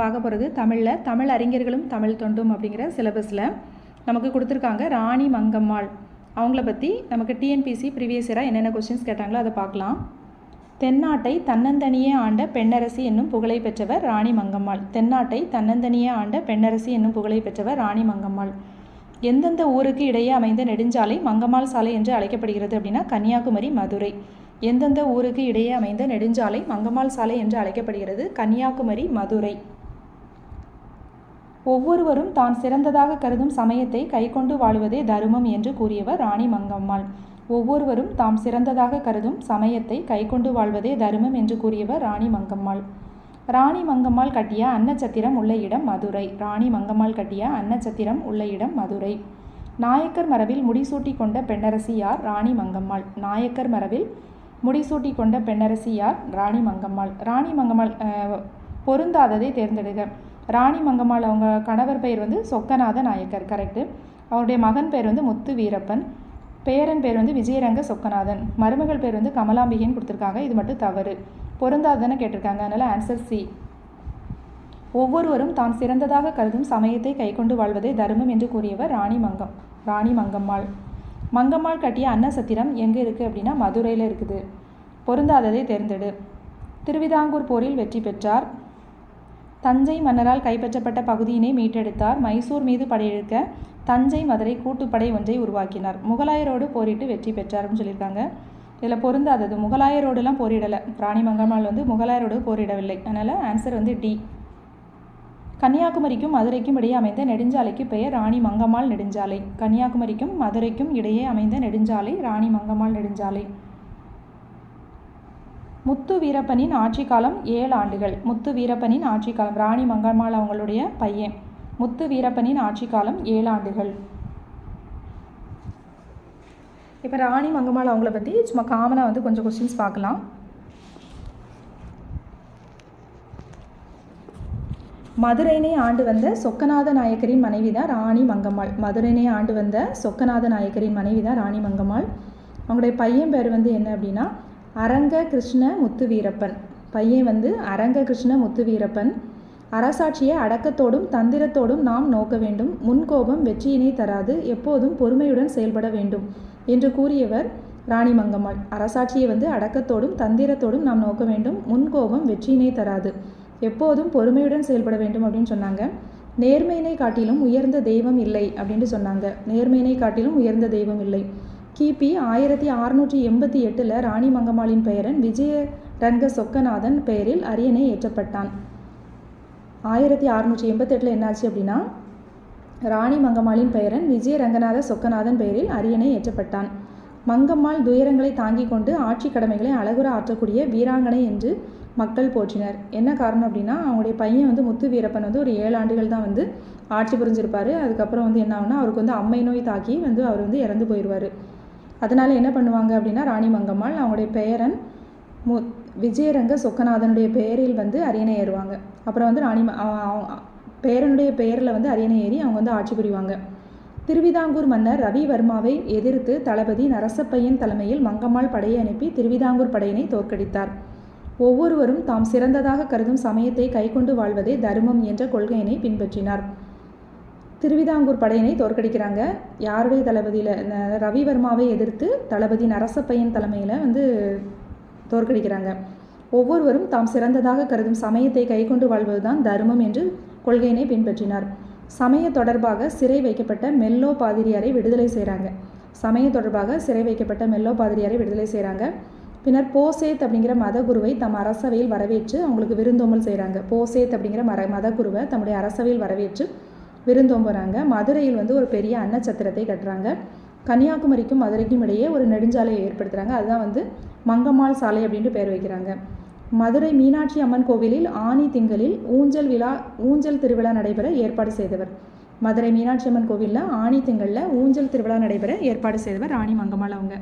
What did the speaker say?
பார்க்க போகிறது தமிழில். தமிழ் அறிஞர்களும் தமிழ் தொண்டும் அப்படிங்கிற சிலபஸில் நமக்கு கொடுத்துருக்காங்க ராணி மங்கம்மாள். அவங்கள பற்றி நமக்கு டிஎன்பிசி ப்ரீவியஸ் இயராக என்னென்ன கொஸ்டின்ஸ் கேட்டாங்களோ அதை பார்க்கலாம். தென்னாட்டை தன்னந்தனியே ஆண்ட பெண்ணரசி என்னும் புகழை பெற்றவர் ராணி மங்கம்மாள். தென்னாட்டை தன்னந்தனியே ஆண்ட பெண்ணரசி என்னும் புகழை பெற்றவர் ராணி மங்கம்மாள். எந்தெந்த ஊருக்கு இடையே அமைந்த நெடுஞ்சாலை மங்கம்மாள் சாலை என்று அழைக்கப்படுகிறது அப்படின்னா கன்னியாகுமரி மதுரை. எந்தெந்த ஊருக்கு இடையே அமைந்த நெடுஞ்சாலை மங்கம்மாள் சாலை என்று அழைக்கப்படுகிறது கன்னியாகுமரி மதுரை. ஒவ்வொருவரும் தான் சிறந்ததாக கருதும் சமயத்தை கைக்கொண்டு வாழ்வதே தருமம் என்று கூறியவர் ராணி மங்கம்மாள். ஒவ்வொருவரும் தாம் சிறந்ததாக கருதும் சமயத்தை கைக்கொண்டு வாழ்வதே தருமம் என்று கூறியவர் ராணி மங்கம்மாள். ராணி மங்கம்மாள் கட்டிய அன்னச்சத்திரம் உள்ள இடம் மதுரை. ராணி மங்கம்மாள் கட்டிய அன்னச்சத்திரம் உள்ள இடம் மதுரை. நாயக்கர் மரபில் முடிசூட்டி கொண்ட பெண்ணரசி யார் ராணி மங்கம்மாள். நாயக்கர் மரபில் முடிசூட்டி கொண்ட பெண்ணரசி யார் ராணி மங்கம்மாள். ராணி மங்கம்மாள் பொருந்தாததை தேர்ந்தெடுக. ராணி மங்கம்மாள் அவங்க கணவர் பெயர் வந்து சொக்கநாத நாயக்கர் கரெக்டு அவருடைய மகன் பேர் வந்து முத்து வீரப்பன். பேரன் பேர் வந்து விஜயரங்க சொக்கநாதன். மருமகள் பேர் வந்து கமலாம்பிகைன்னு கொடுத்துருக்காங்க. இது மட்டும் தவறு. பொருந்தாதன்னு கேட்டிருக்காங்க. அதனால் ஆன்சர் சி ஒவ்வொருவரும் தான் சிறந்ததாக கருதும் சமயத்தை கைக்கொண்டு வாழ்வதே தர்மம் என்று கூறியவர் ராணி மங்கம் ராணி மங்கம்மாள். மங்கம்மாள் கட்டிய அன்னசத்திரம் எங்கே இருக்குது அப்படின்னா மதுரையில் இருக்குது. பொருந்தாததை தேர்ந்தெடு. திருவிதாங்கூர் போரில் வெற்றி பெற்றார். தஞ்சை மன்னரால் கைப்பற்றப்பட்ட பகுதியினை மீட்டெடுத்தார். மைசூர் மீது படையெடுக்க தஞ்சை மதுரை கூட்டுப்படை ஒன்றை உருவாக்கினார். முகலாயரோடு போரிட்டு வெற்றி பெற்றார்னு சொல்லியிருக்காங்க. இதில் பொருந்தாதது. முகலாயரோடுலாம் போரிடலை. ராணி மங்கம்மாள் வந்து முகலாயரோடு போரிடவில்லை. அதனால் ஆன்சர் வந்து டி கன்னியாகுமரிக்கும் மதுரைக்கும் இடையே அமைந்த நெடுஞ்சாலைக்கு பெயர் ராணி மங்கம்மாள் நெடுஞ்சாலை. கன்னியாகுமரிக்கும் மதுரைக்கும் இடையே அமைந்த நெடுஞ்சாலை ராணி மங்கம்மாள் நெடுஞ்சாலை. முத்து வீரப்பனின் ஆட்சி காலம் ஏழு ஆண்டுகள். முத்து வீரப்பனின் ஆட்சி காலம். ராணி மங்கம்மாள் அவங்களுடைய பையன். முத்து வீரப்பனின் ஆட்சி காலம் ஏழு ஆண்டுகள். இப்போ ராணி மங்கம்மாள் அவங்கள பற்றி சும்மா காமனாக வந்து கொஞ்சம் கொஸ்டின்ஸ் பார்க்கலாம். மதுரையினை ஆண்டு வந்த சொக்கநாத நாயக்கரின் மனைவி தான் ராணி மங்கம்மாள். மதுரையினை ஆண்டு வந்த சொக்கநாத நாயக்கரின் மனைவி தான் ராணி மங்கம்மாள். அவங்களுடைய பையன் பேர் வந்து என்ன அப்படின்னா அரங்க கிருஷ்ண முத்து வீரப்பன் பையன் வந்து அரங்க கிருஷ்ண முத்து வீரப்பன் அரசாட்சியை அடக்கத்தோடும் தந்திரத்தோடும் நாம் நோக்க வேண்டும். முன்கோபம் வெற்றியினை தராது. எப்போதும் பொறுமையுடன் செயல்பட வேண்டும் என்று கூறியவர் ராணி மங்கம்மாள். அரசாட்சியை வந்து அடக்கத்தோடும் தந்திரத்தோடும் நாம் நோக்க வேண்டும். முன்கோபம் வெற்றியினை தராது. எப்போதும் பொறுமையுடன் செயல்பட வேண்டும் அப்படின்னு சொன்னாங்க. நேர்மையினை காட்டிலும் உயர்ந்த தெய்வம் இல்லை அப்படின்னு சொன்னாங்க. நேர்மையினை காட்டிலும் உயர்ந்த தெய்வம் இல்லை. கிபி ஆயிரத்தி அறுநூற்றி எண்பத்தி எட்டில் ராணி மங்கம்மாளின் பெயரன் விஜய ரங்க சொக்கநாதன் பெயரில் அரியணை ஏற்றப்பட்டான். ஆயிரத்தி அறுநூற்றி எண்பத்தெட்டில் என்னாச்சு அப்படின்னா ராணி மங்கம்மாளின் பெயரன் விஜய ரங்கநாத சொக்கநாதன் பெயரில் அரியணை ஏற்றப்பட்டான். மங்கம்மாள் துயரங்களை தாங்கிக் கொண்டு ஆட்சி கடமைகளை அழகுற ஆற்றக்கூடிய வீராங்கனை என்று மக்கள் போற்றினர். என்ன காரணம் அப்படின்னா அவங்களுடைய பையன் வந்து முத்து வீரப்பன் வந்து ஒரு ஏழு ஆண்டுகள் தான் வந்து ஆட்சி புரிஞ்சிருப்பார். அதுக்கப்புறம் வந்து என்ன ஆகுனா அவருக்கு வந்து அம்மை நோய் தாக்கி வந்து அவர் வந்து இறந்து போயிடுவார் அதனால் என்ன பண்ணுவாங்க அப்படின்னா ராணி மங்கம்மாள் அவங்களுடைய பெயரன் மு விஜயரங்க சொக்கநாதனுடைய பெயரில் வந்து அரியணை ஏறுவாங்க. அப்புறம் வந்து ராணி பேரனுடைய பெயரில் வந்து அரியணை ஏறி அவங்க வந்து ஆட்சி புரிவாங்க. திருவிதாங்கூர் மன்னர் ரவிவர்மாவை எதிர்த்து தளபதி நரசப்பையன் தலைமையில் மங்கம்மாள் படையை அனுப்பி திருவிதாங்கூர் படையினை தோற்கடித்தார். ஒவ்வொருவரும் தாம் சிறந்ததாக கருதும் சமயத்தை கைக்கொண்டு வாழ்வதே தர்மம் என்ற கொள்கையினை பின்பற்றினார். திருவிதாங்கூர் படையினை தோற்கடிக்கிறாங்க. யாருடைய தளபதியில் ரவிவர்மாவை எதிர்த்து தளபதி நரசப்பையன் தலைமையில் வந்து தோற்கடிக்கிறாங்க. ஒவ்வொருவரும் தாம் சிறந்ததாக கருதும் சமயத்தை கைக்கொண்டு வாழ்வதுதான் தர்மம் என்று கொள்கையினை பின்பற்றினார். சமய தொடர்பாக சிறை வைக்கப்பட்ட மெல்லோ பாதிரியாரை விடுதலை செய்கிறாங்க சமய தொடர்பாக சிறை வைக்கப்பட்ட மெல்லோ பாதிரியாரை விடுதலை செய்கிறாங்க பின்னர் போசேத் அப்படிங்கிற மதகுருவை தம் அரசவையில் வரவேற்று அவங்களுக்கு விருந்தோம்பல் செய்கிறாங்க போசேத் அப்படிங்கிற மர மதகுருவை தம்முடைய அரசவையில் வரவேற்று விருந்தோம்புறாங்க. மதுரையில் வந்து ஒரு பெரிய அன்னச்சத்திரத்தை கட்டுறாங்க. கன்னியாகுமரிக்கும் மதுரைக்கும் இடையே ஒரு நெடுஞ்சாலையை ஏற்படுத்துகிறாங்க அதுதான் வந்து மங்கம்மாள் சாலை அப்படின்ட்டு பேர் வைக்கிறாங்க. மதுரை மீனாட்சி அம்மன் கோவிலில் ஆனி திங்களில் ஊஞ்சல் விழா ஊஞ்சல் திருவிழா நடைபெற ஏற்பாடு செய்தவர். மதுரை மீனாட்சி அம்மன் கோவிலில் ஆனி திங்களில் ஊஞ்சல் திருவிழா நடைபெற ஏற்பாடு செய்தவர் ராணி மங்கம்மாள் அவங்க.